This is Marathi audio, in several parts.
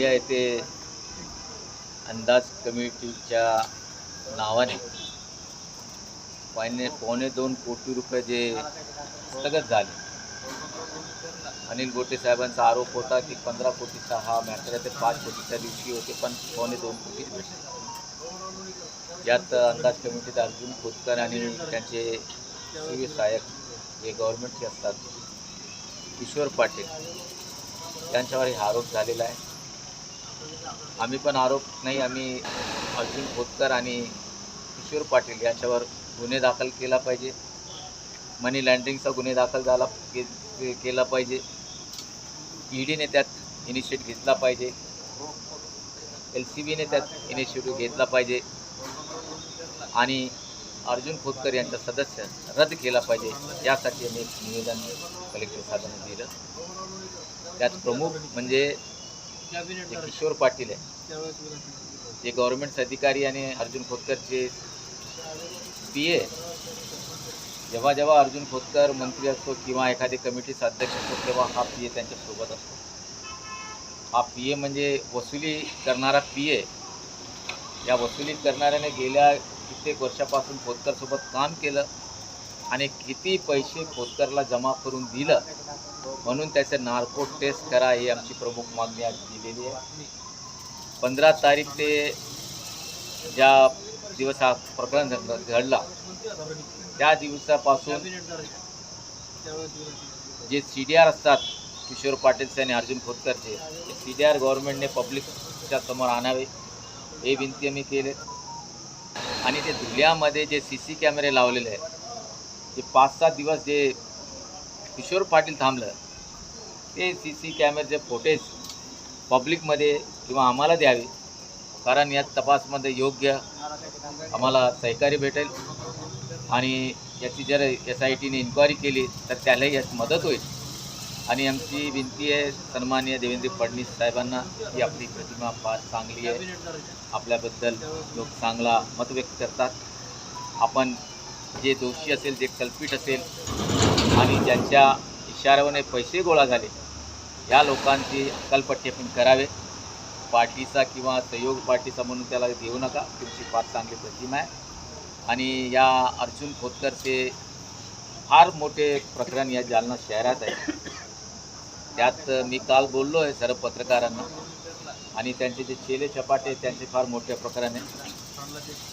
गोंदिया येथे अंदाज कमिटीच्या नावाने. पावणे पावणे दोन कोटी रुपये जे स्थगत झाले. अनिल गोटे साहेबांचा आरोप होता की पंधरा कोटीचा हा मॅटर आहे ते पाच कोटीच्या दिवशी होते पण पावणे दोन कोटी भेटले यात अंदाज कमिटीत अर्जुन खोतकर आणि त्यांचे शिव सहाय्यक जे गव्हर्नमेंटचे असतात किशोर पाटील यांच्यावर हे आरोप झालेला आहे. आम्ही पण आरोप नाही आम्ही अर्जुन खोतकर आणि किशोर पाटील यांच्यावर गुन्हे दाखल केला पाहिजे. मनी लँड्रिंगचा गुन्हे दाखल झाला के, के- केला पाहिजे. ईडीने त्यात इनिशिएट घेतला पाहिजे. एल सी बीने त्यात इनिशिएटिव्ह घेतला पाहिजे. आणि अर्जुन खोतकर यांचा सदस्य रद्द केला पाहिजे. यासाठी आम्ही निवेदन कलेक्टर साहेबांना दिलं. त्यात प्रमुख म्हणजे जे किशोर पाटील आहे. जे गव्हर्नमेंट अधिकारी आणि अर्जुन खोतकरचे पी ए जेव्हा जेव्हा अर्जुन खोतकर मंत्री असतो किंवा एखादी कमिटीचा अध्यक्ष असतो तेव्हा हा पी ए त्यांच्यासोबत असतो. हा पी ए म्हणजे वसुली करणारा पी ए या वसुली करणाऱ्याने गेल्या कित्येक वर्षापासून खोतकरसोबत काम केलं आणि किती पैसे खोतकरला जमा करून दिलं म्हणून त्याचं नार्को टेस्ट करा ही आमची प्रमुख मागणी आज दिलेली आहे. पंधरा तारीख ते ज्या दिवस हा प्रकरण घडला त्या दिवसापासून जे सी डी आर असतात किशोर पाटीलचे आणि अर्जुन खोतकरचे ते सी डी आर गव्हर्नमेंटने पब्लिकच्या समोर आणावे हे विनंती आम्ही केले. आणि ते धुल्यामध्ये जे सी सी कॅमेरे लावलेले आहेत ते पाच सात दिवस जे किशोर पाटील थांबलं. ते सी सी कॅमेरेचे फोटेज पब्लिकमध्ये किंवा आम्हाला द्यावे. कारण या तपासमध्ये योग्य आम्हाला सहकार्य भेटेल. आणि याची जर एस आय टीने इन्क्वायरी केली तर त्यालाही यात मदत होईल. आणि आमची विनंती आहे सन्माननीय देवेंद्र फडणवीस साहेबांना की आपली प्रतिमा फार चांगली आहे. आपल्याबद्दल लोक चांगला मत व्यक्त करतात. आपण जे दोषी असेल जे कल्पित असेल आणि ज्यांच्या इशाऱ्यावरने पैसे गोळा झाले या लोकांची अक्कलपट्टी आपण करावे. पार्टीचा किंवा सहयोग पार्टीचा म्हणून त्याला देऊ नका तुमची फार चांगली प्रतिमा आहे. आणि या अर्जुन खोतकरचे फार मोठे प्रकरण या जालना शहरात आहे. त्यात मी काल बोललो आहे सर्व पत्रकारांना. आणि त्यांचे जे चेले चपाटे त्यांचे फार मोठे प्रकरण आहे.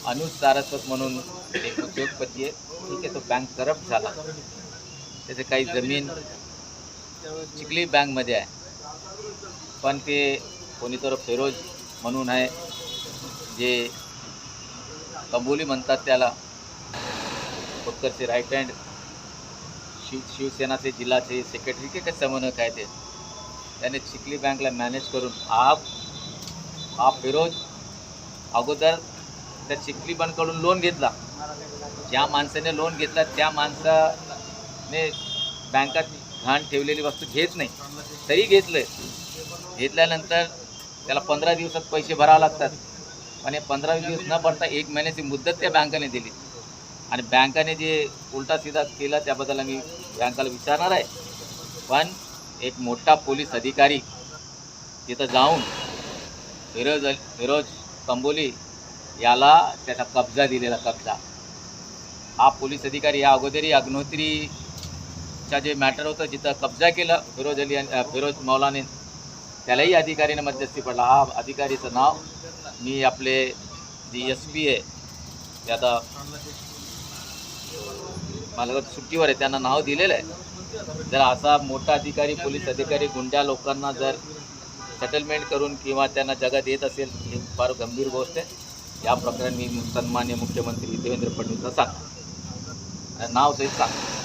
अनुज सारस्वत म्हणून एक उद्योगपती आहे. ठीक आहे तो बँक करप्ट झाला. त्याचे काही जमीन चिखली बँकमध्ये आहे. पण ते कोणीतर फेरोज म्हणून आहे जे कंबोली म्हणतात त्याला. खोतकरचे राईट हँड शिव शिवसेनाचे जिल्हाचे सेक्रेटरी के काही समन्वयक आहे ते. त्याने चिखली बँकला मॅनेज करून हा हा फिरोज अगोदर त्या चिखली बँककडून लोन घेतला. ज्या माणसाने लोन घेतला त्या मी बँकात घाण ठेवलेली वस्तू घेत नाही तरी घेतलं घेतल्यानंतर त्याला पंधरा दिवसात पैसे भरावे लागतात. पण हे पंधरा दिवस न भरता एक महिन्याची मुदत त्या बँकेने दिली. आणि बँकाने जे उलटा सिधा केला त्याबद्दल आम्ही बँकाला विचारणार आहे. पण एक मोठा पोलीस अधिकारी तिथं जाऊन फिरोज फिरोज कंबोली याला त्याचा कब्जा दिलेला कब्जा. हा पोलीस अधिकारी या अगोदरही अग्नोत्रीच्या जे मॅटर होतं जिथं कब्जा केला फिरोज अली आणि- फिरोज मौलाने त्यालाही अधिकारीने मध्यस्थी पडला. हा अधिकारीचं नाव मी आपले जी एस पी आहे ते आता मला सुट्टीवर आहे त्यांना नाव दिलेलं आहे. जर असा मोठा अधिकारी पोलीस अधिकारी गुंड्या लोकांना जर सेटलमेंट करून किंवा त्यांना जगात येत असेल ही फार गंभीर गोष्ट आहे. या प्रकरणी मी सन्मान्य मुख्यमंत्री देवेंद्र फडणवीसला सांग नाव सहित सांग